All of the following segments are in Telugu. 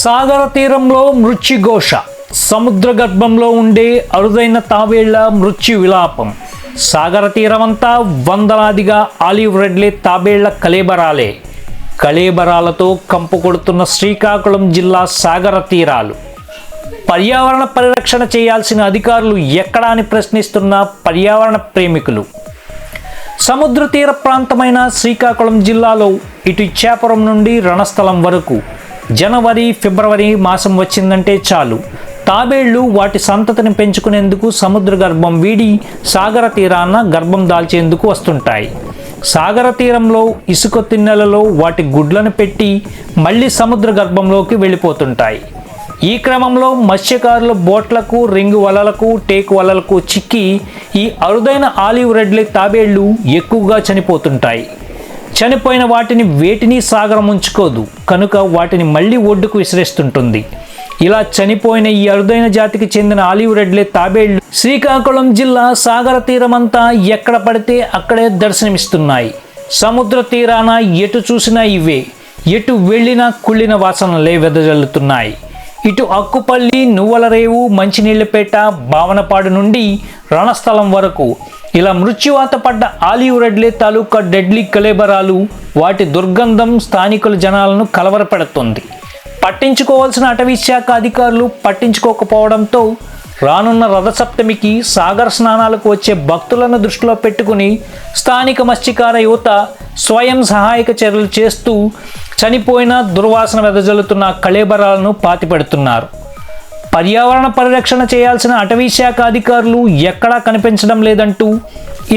సాగర తీరంలో మృత్యుఘోష. సముద్ర గర్భంలో ఉండే అరుదైన తావేళ్ళ మృత్యు విలాపం సాగర తీరమంతా వందలాదిగా ఆలివ్ రెడ్లే తాబేళ్ళ కలేబరాలే కలేబరాలతో కంపు కొడుతున్న శ్రీకాకుళం జిల్లా సాగర తీరాలు. పర్యావరణ పరిరక్షణ చేయాల్సిన అధికారులు ఎక్కడా అని ప్రశ్నిస్తున్న పర్యావరణ ప్రేమికులు. సముద్ర తీర ప్రాంతమైన శ్రీకాకుళం జిల్లాలో ఇటు ఇచ్చాపురం నుండి రణస్థలం వరకు జనవరి ఫిబ్రవరి మాసం వచ్చిందంటే చాలు. తాబేళ్ళు వాటి సంతతిని పెంచుకునేందుకు సముద్ర గర్భం వీడి సాగర తీరాన గర్భం దాల్చేందుకు వస్తుంటాయి. సాగర తీరంలో ఇసుక తిన్నెలలో వాటి గుడ్లను పెట్టి మళ్ళీ సముద్ర గర్భంలోకి వెళ్ళిపోతుంటాయి. ఈ క్రమంలో మత్స్యకారుల బోట్లకు రింగు వలలకు టేకు వలలకు చిక్కి ఈ అరుదైన ఆలివ్ రెడ్లే తాబేళ్ళు ఎక్కువగా చనిపోతుంటాయి. చనిపోయిన వాటిని వేటిని సాగరం ఉంచుకోదు కనుక వాటిని మళ్ళీ ఒడ్డుకు విసిరేస్తుంటుంది. ఇలా చనిపోయిన ఈ అరుదైన జాతికి చెందిన ఆలివ్ రెడ్లే తాబేళ్ళు శ్రీకాకుళం జిల్లా సాగర తీరమంతా ఎక్కడ పడితే అక్కడే దర్శనమిస్తున్నాయి. సముద్ర తీరాన ఎటు చూసినా ఇవే ఎటు వెళ్ళినా కుళ్ళిన వాసనలే వెదజల్లుతున్నాయి. ఇటు అక్కుపల్లి నువ్వలరేవు మంచినీళ్ళపేట భావనపాడు నుండి రణస్థలం వరకు. ఇలా మృత్యువాత పడ్డ ఆలివ్ రెడ్లే తాలూకా డెడ్లీ కలేబరాలు వాటి దుర్గంధం స్థానికుల జనాలను కలవరపెడుతుంది. పట్టించుకోవాల్సిన అటవీ శాఖ అధికారులు పట్టించుకోకపోవడంతో రానున్న రథసప్తమికి సాగర స్నానాలకు వచ్చే భక్తులను దృష్టిలో పెట్టుకుని స్థానిక మత్స్యకార యువత స్వయం సహాయక చర్యలు చేస్తూ చనిపోయిన దుర్వాసన వెదజల్లుతున్న కళేబరాలను పాతిపెడుతున్నారు. పర్యావరణ పరిరక్షణ చేయాల్సిన అటవీ శాఖ అధికారులు ఎక్కడా కనిపించడం లేదంటూ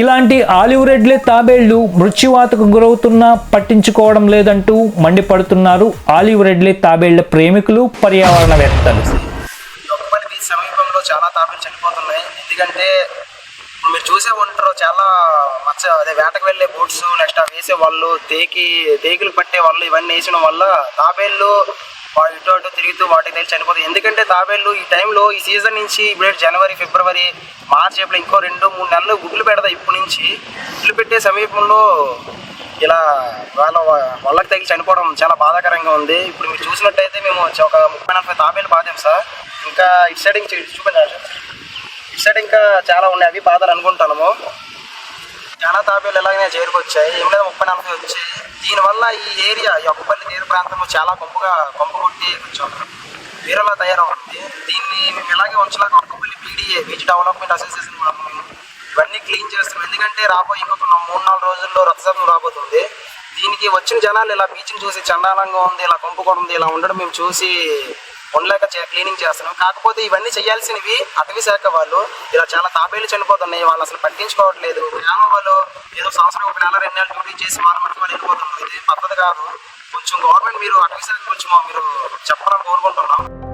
ఇలాంటి ఆలివ్ రెడ్లే తాబేళ్ళు మృత్యువాతకు గురవుతున్నా పట్టించుకోవడం లేదంటూ మండిపడుతున్నారు ఆలివ్ రెడ్లే తాబేళ్ళ ప్రేమికులు పర్యావరణవేత్తలు. సమీపంలో చాలా తాబేళ్ళు చనిపోతున్నాయి. ఎందుకంటే చూసే ఉంటారు చాలా మత్స్య అదే వేటకు వెళ్ళే బూట్స్ నెక్స్ట్ అవి వేసే వాళ్ళు తేకి తేకులు పట్టే వాళ్ళు ఇవన్నీ వేసడం వల్ల తాబేళ్ళు వాడు ఇటు అటు తిరుగుతూ వాటికి తెలిసి చనిపోతాయి. ఎందుకంటే తాబేళ్ళు ఈ టైంలో ఈ సీజన్ నుంచి ఇప్పుడు జనవరి ఫిబ్రవరి మార్చ్ ఏప్రిల్ ఇంకో రెండు మూడు నెలలు గుడ్లు పెడతాయి ఇప్పటి నుంచి. గుడ్లు పెట్టే సమీపంలో ఇలా వాళ్ళ వాళ్ళకి తగిలి చనిపోవడం చాలా బాధాకరంగా ఉంది. ఇప్పుడు మీరు చూసినట్టయితే మేము ఒక ముప్పై నలభై తాబేలు బాధాం సార్. ఇంకా ఇటు సైడ్ ఇంకా చూపించాలి సార్ ఇటు సైడ్ ఇంకా చాలా ఉన్నాయి అవి బాధలు అనుకుంటాము. చాలా తాబేలు ఎలాగనే చేరుకొచ్చాయి ఏం లేదు ముప్పై నలభై వచ్చాయి దీనివల్ల ఈ ఏరియా ఈ ఒక్కపల్లి తీరు ప్రాంతంలో చాలా కొంపుగా కొంప కొట్టి కొంచెం వీరలా తయారవుతుంది. దీన్ని మేము ఇలాగే ఉంచలేక ఒక్కపల్లి P D A beach development association మేము ఇవన్నీ క్లీన్ చేస్తాం ఎందుకంటే రాబోయే ఇంకొక మూడు నాలుగు రోజుల్లో రథసప్తం రాబోతుంది. దీనికి వచ్చిన జనాలు ఇలా బీచ్ని చూసి చండాలంగా ఉంది ఇలా కొంపు కూడా ఉంది ఇలా ఉండడం మేము చూసి ఉండలేక చే- క్లీనింగ్ చేస్తున్నాం. కాకపోతే ఇవన్నీ చేయాల్సినవి అటవీ శాఖ వాళ్ళు ఇలా చాలా తాబేలు చనిపోతున్నాయి. వాళ్ళు అసలు పట్టించుకోవట్లేదు. గ్రామం వాళ్ళు ఏదో సంవత్సరం ఒక నెల రెండు నెలలు డ్యూటీ చేసి వారం మటుకు వాళ్ళు వెళ్ళిపోతున్నారు. ఇది పద్ధతి కాదు. కొంచెం గవర్నమెంట్ మీరు అటవీ శాఖ కొంచెం మీరు చెప్పాలని కోరుకుంటున్నాం.